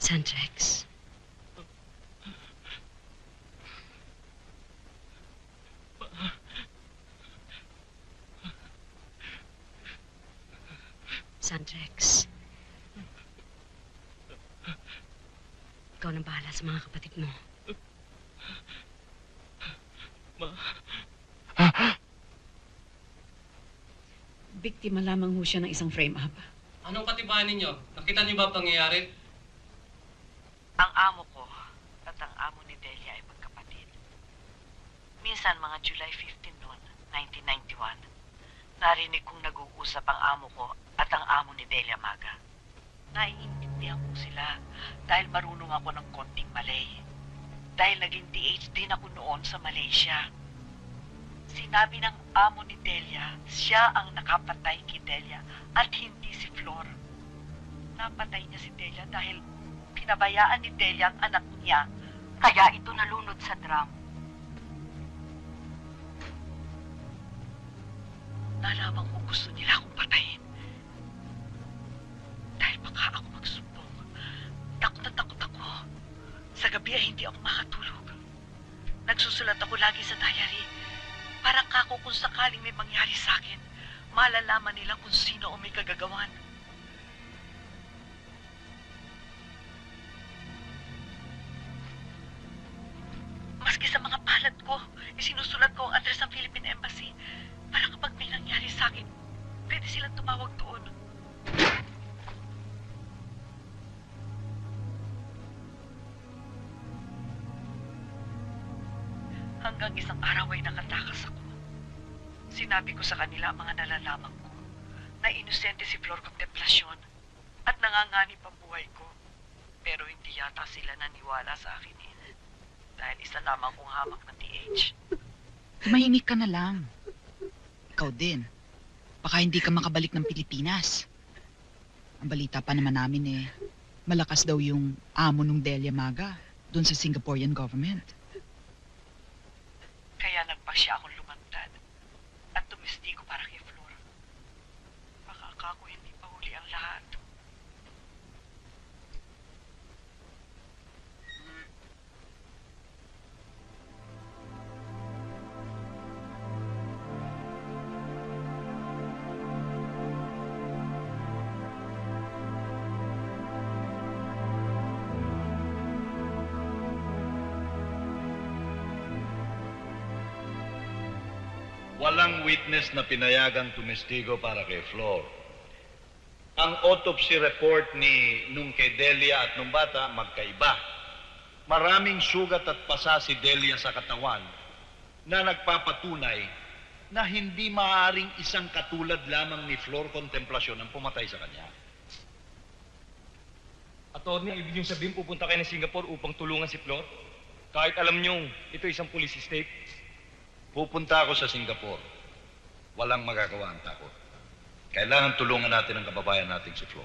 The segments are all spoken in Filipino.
Sandrex. Sandrex. Ikaw nang bahala sa mga kapatid mo. Biktima lamang ho siya ng isang frame-up. Anong katibayan ninyo? Nakita niyo ba ang pangyayari? Ang amo ko at ang amo ni Delia ay magkapatid. Minsan mga July 15 noon, 1991, narinig kong nag-uusap ang amo ko at ang amo ni Delia Maga. Naiintindihan ko sila dahil marunong ako ng konting Malay. Dahil naging DH din ako noon sa Malaysia. Sinabi ng amo ni Delia, siya ang nakapatay kay Delia at hindi si Flor. Napatay niya si Delia dahil pinabayaan ni Delia ang anak niya. Kaya ito nalunod sa drum. Nalaman ko gusto nila akong patayin. Dahil baka ako magsumbong. Takot na takot ako. Sa gabi ay hindi ako makatulog. Nagsusulat ako lagi sa diary. Para kako kung sakaling may mangyari sa akin, malalaman nila kung sino ang may kagagawan. Hanggang isang araw ay nakatakas ako. Sinabi ko sa kanila ang mga nalalaman ko na inosente si Flor Contemplacion at nanganganib ang buhay ko. Pero hindi yata sila naniwala sa akin eh. Dahil isa lamang kong hamak na TH. Tumahimik ka na lang. Ikaw din. Baka hindi ka makabalik ng Pilipinas. Ang balita pa naman namin eh, malakas daw yung amo nung Delia Maga doon sa Singaporean government. Kaya nagpasya akong Walang witness na pinayagang tumestigo para kay Flor. Ang autopsy report ni nung kay Delia at nung bata magkaiba. Maraming sugat at pasa si Delia sa katawan na nagpapatunay na hindi maaaring isang katulad lamang ni Flor Contemplacion ang pumatay sa kanya. Attorney, ibig niyong sabihin pupunta kayo ng Singapore upang tulungan si Flor? Kahit alam niyong ito isang police state? Pupunta ako sa Singapore. Walang magagawa ang takot. Kailangan tulungan natin ang kababayan nating si Flo.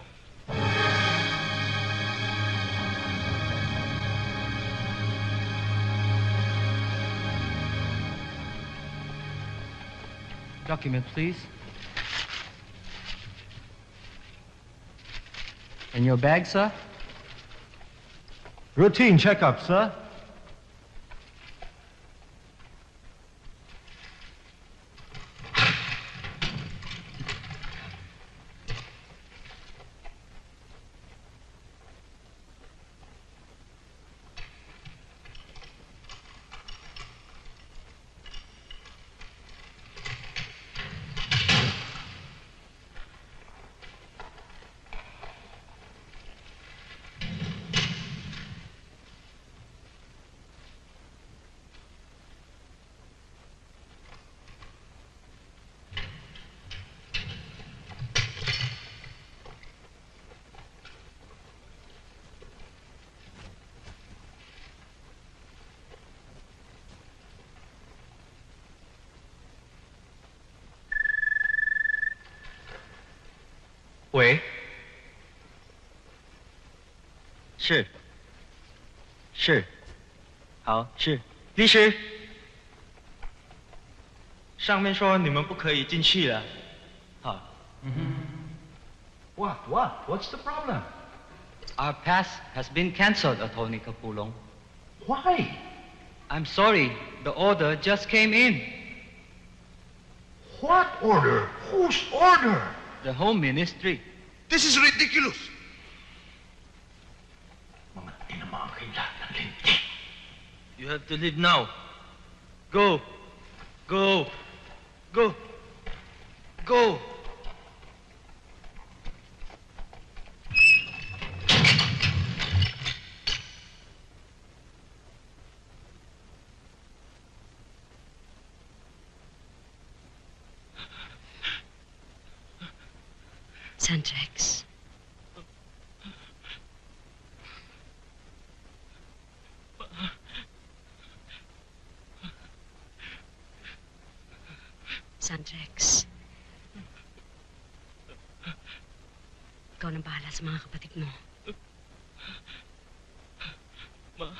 Document, please. And your bag, sir? Routine checkup, sir. Wait. 是，是，好，是律师。上面说你们不可以进去了，好， What? What? What's the problem? Our pass has been cancelled, Attorney Capulong. Why? I'm sorry, the order just came in. What order? Whose order? The Home Ministry. This is ridiculous. Mga tinamang lahat ng linti. You have to leave now. Go. Go. Go. Go. Sandrex. Sandrex. Ikaw nang bahala sa mga kapatid mo. Ma...